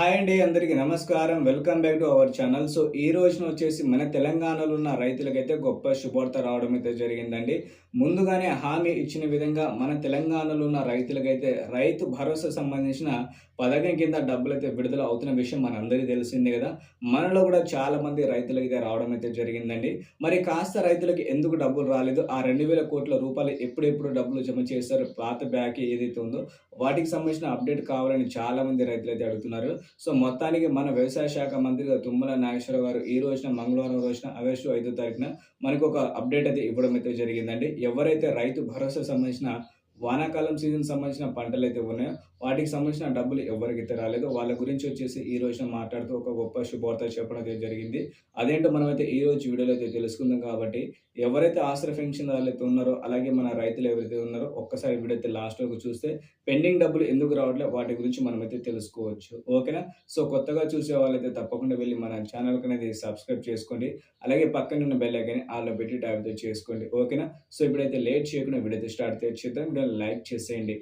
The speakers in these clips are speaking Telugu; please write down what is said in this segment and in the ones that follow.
హాయ్ అండి అందరికీ నమస్కారం. Welcome back to our channel. So ఈ రోజున వచ్చేసి మన తెలంగాణలో ఉన్న రైతులకైతే గొప్ప శుభార్త రావడం అయితే జరిగిందండి. ముందుగానే హామీ ఇచ్చిన విధంగా మన తెలంగాణలో ఉన్న రైతులకైతే రైతు భరోసా సంబంధించిన పథకం కింద డబ్బులు అయితే విడుదల అవుతున్న విషయం మనందరికీ తెలిసిందే కదా. మనలో కూడా చాలా మంది రైతులకి రావడం అయితే జరిగిందండి. మరి కాస్త రైతులకి ఎందుకు డబ్బులు రాలేదు? ఆ రెండు వేల కోట్ల రూపాయలు ఎప్పుడెప్పుడు డబ్బులు జమ చేస్తారు పాత బ్యాక్ ఏదైతే ఉందో వాటికి సంబంధించిన అప్డేట్ కావాలని చాలా మంది రైతులు అయితే అడుగుతున్నారు. సో మొత్తానికి మన వ్యవసాయ శాఖ మంత్రిగా తుమ్మల నాగేశ్వరరావు గారు ఈ రోజున మంగళవారం రోజున ఆగస్టు ఐదో తారీఖున మనకు ఒక అప్డేట్ అయితే ఇవ్వడం అయితే జరిగిందండి. ఎవరైతే రైతు భరోసా సంబంధించిన వానాకాలం సీజన్ సంబంధించిన పంటలు అయితే ఉన్నాయో వాటికి సంబంధించిన డబ్బులు ఎవరికైతే రాలేదో వాళ్ళ గురించి వచ్చేసి ఈ రోజున మాట్లాడుతూ ఒక గొప్ప శుభవార్త చెప్పడం అయితే జరిగింది. అదేంటో మనమైతే ఈ రోజు వీడియోలో అయితే తెలుసుకుందాం కాబట్టి ఎవరైతే ఆశ్రయ పెన్షన్ వాళ్ళైతే ఉన్నారో అలాగే మన రైతులు ఎవరైతే ఉన్నారో ఒక్కసారి వీడియో అయితే లాస్ట్ వరకు చూస్తే పెండింగ్ డబ్బులు ఎందుకు రావట్లేదు వాటి గురించి మనమైతే తెలుసుకోవచ్చు. ఓకేనా? సో కొత్తగా చూసే వాళ్ళైతే తప్పకుండా వెళ్ళి మన ఛానల్కి అనేది సబ్స్క్రైబ్ చేసుకోండి. అలాగే పక్కన ఉన్న బెల్ ఐకాన్ని ఆల్లో పెట్టి ట్యాప్ చేసుకోండి. ఓకేనా? సో ఇప్పుడైతే లేట్ చేయకుండా వీడియో స్టార్ట్ చేద్దాం. వీడియో లైక్ చేసేయండి.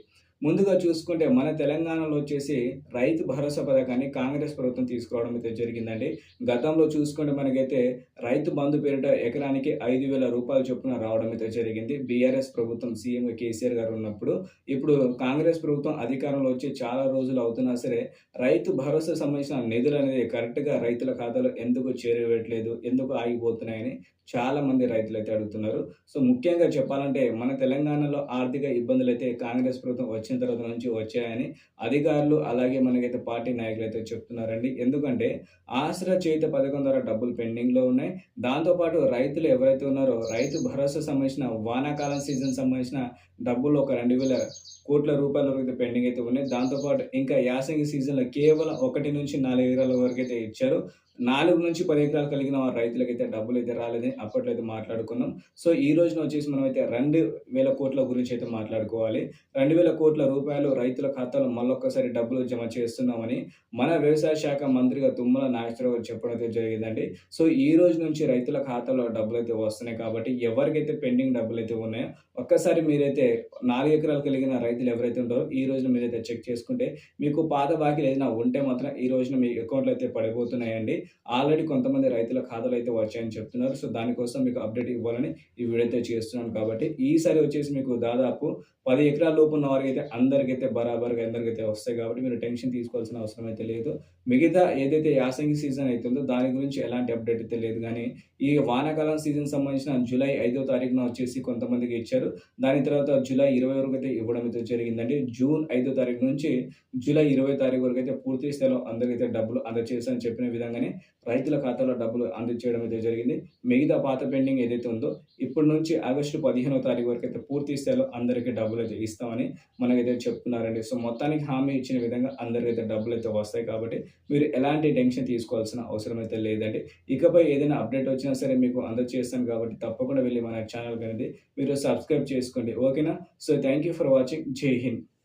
ముందుగా చూసుకుంటే మన తెలంగాణలో వచ్చేసి రైతు భరోసా పథకాన్ని కాంగ్రెస్ ప్రభుత్వం తీసుకోవడం అయితే జరిగిందండి. గతంలో చూసుకుంటే మనకైతే రైతు బంధు పేరిట ఎకరానికి ఐదు వేల రూపాయల చొప్పున రావడం అయితే జరిగింది. బీఆర్ఎస్ ప్రభుత్వం సీఎం కేసీఆర్ గారు ఉన్నప్పుడు ఇప్పుడు కాంగ్రెస్ ప్రభుత్వం అధికారంలో వచ్చి చాలా రోజులు అవుతున్నా సరే రైతు భరోసా సంబంధించిన నిధులు అనేది కరెక్ట్గా రైతుల ఖాతాలో ఎందుకు చేరవేయట్లేదు ఎందుకు ఆగిపోతున్నాయని చాలా మంది రైతులు అయితే అడుగుతున్నారు. సో ముఖ్యంగా చెప్పాలంటే మన తెలంగాణలో ఆర్థిక ఇబ్బందులు అయితే కాంగ్రెస్ ప్రభుత్వం వచ్చిన తర్వాత నుంచి వచ్చాయని అధికారులు అలాగే మనకైతే పార్టీ నాయకులు అయితే చెప్తున్నారండి. ఎందుకంటే ఆసరా చేత పథకం ద్వారా డబ్బులు పెండింగ్లో ఉన్నాయి. దాంతోపాటు రైతులు ఎవరైతే ఉన్నారో రైతు భరోసా సంబంధించిన వానాకాలం సీజన్ సంబంధించిన డబ్బులు ఒక రెండు వేల కోట్ల రూపాయల వరకు అయితే పెండింగ్ అయితే ఉన్నాయి. దాంతోపాటు ఇంకా యాసంగి సీజన్లో కేవలం ఒకటి నుంచి నాలుగు ఎకరాల వరకు అయితే ఇచ్చారు. నాలుగు నుంచి పది ఎకరాలు కలిగిన వారి రైతులకైతే డబ్బులు అయితే రాలేదని అప్పట్లో అయితే మాట్లాడుకున్నాం. సో ఈ రోజున వచ్చేసి మనం అయితే రెండు వేల కోట్ల గురించి అయితే మాట్లాడుకోవాలి. రెండు వేల కోట్ల రూపాయలు రైతుల ఖాతాలో మళ్ళొక్కసారి డబ్బులు జమ చేస్తున్నామని మన వ్యవసాయ శాఖ మంత్రిగా తుమ్మల నాగేశ్వరరావు చెప్పడం అయితే జరిగిందండి. సో ఈ రోజు నుంచి రైతుల ఖాతాలో డబ్బులు అయితే వస్తున్నాయి కాబట్టి ఎవరికైతే పెండింగ్ డబ్బులు అయితే ఉన్నాయో ఒక్కసారి మీరైతే నాలుగు ఎకరాలు కలిగిన రైతులు ఎవరైతే ఉంటారో ఈ రోజున మీరైతే చెక్ చేసుకుంటే మీకు పాత బాకీలు ఏదైనా ఉంటే మాత్రం ఈ రోజున మీ అకౌంట్లో అయితే పడిపోతున్నాయండి. ఆల్రెడీ కొంతమంది రైతుల ఖాతాలు అయితే వచ్చాయని చెప్తున్నారు. సో దానికోసం మీకు అప్డేట్ ఇవ్వాలని ఈ వీడియో అయితే చేస్తున్నాను కాబట్టి ఈసారి వచ్చేసి మీకు దాదాపు పది ఎకరాల లోపు ఉన్న వారికి అయితే అందరికైతే బరాబర్గా అందరికైతే వస్తాయి కాబట్టి మీరు టెన్షన్ తీసుకోవాల్సిన అవసరం అయితే లేదు. మిగతా ఏదైతే యాసంగి సీజన్ అవుతుందో దాని గురించి ఎలాంటి అప్డేట్ అయితే లేదు. కానీ ఈ వానాకాలం సీజన్ సంబంధించిన జూలై ఐదో తారీఖున వచ్చేసి కొంతమందికి ఇచ్చారు. దాని తర్వాత జూలై ఇరవై వరకు అయితే ఇవ్వడం అయితే జరిగిందండి. జూన్ ఐదో తారీఖు నుంచి జూలై ఇరవై తారీఖు వరకు అయితే పూర్తి స్థాయిలో అందరికైతే డబ్బులు అందచేస్తామని చెప్పిన విధంగానే రైతుల ఖాతాలో డబ్బులు అందించడం అయితే జరిగింది. మిగతా పాత పెండింగ్ ఏదైతే ఉందో ఇప్పటి నుంచి ఆగస్టు పదిహేనో తారీఖు వరకు అయితే పూర్తి స్థాయిలో అందరికీ డబ్బులు అయితే ఇస్తామని మనకైతే చెప్తున్నారండి. సో మొత్తానికి హామీ ఇచ్చిన విధంగా అందరికైతే డబ్బులు అయితే వస్తాయి కాబట్టి మీరు ఎలాంటి టెన్షన్ తీసుకోవాల్సిన అవసరం అయితే లేదండి. ఇకపై ఏదైనా అప్డేట్ వచ్చినా సరే మీకు అందజేస్తాను కాబట్టి తప్పకుండా వెళ్ళి మన ఛానల్ అనేది మీరు సబ్స్క్రైబ్ చేసుకోండి. ఓకేనా? So thank you for watching. జై హింద్.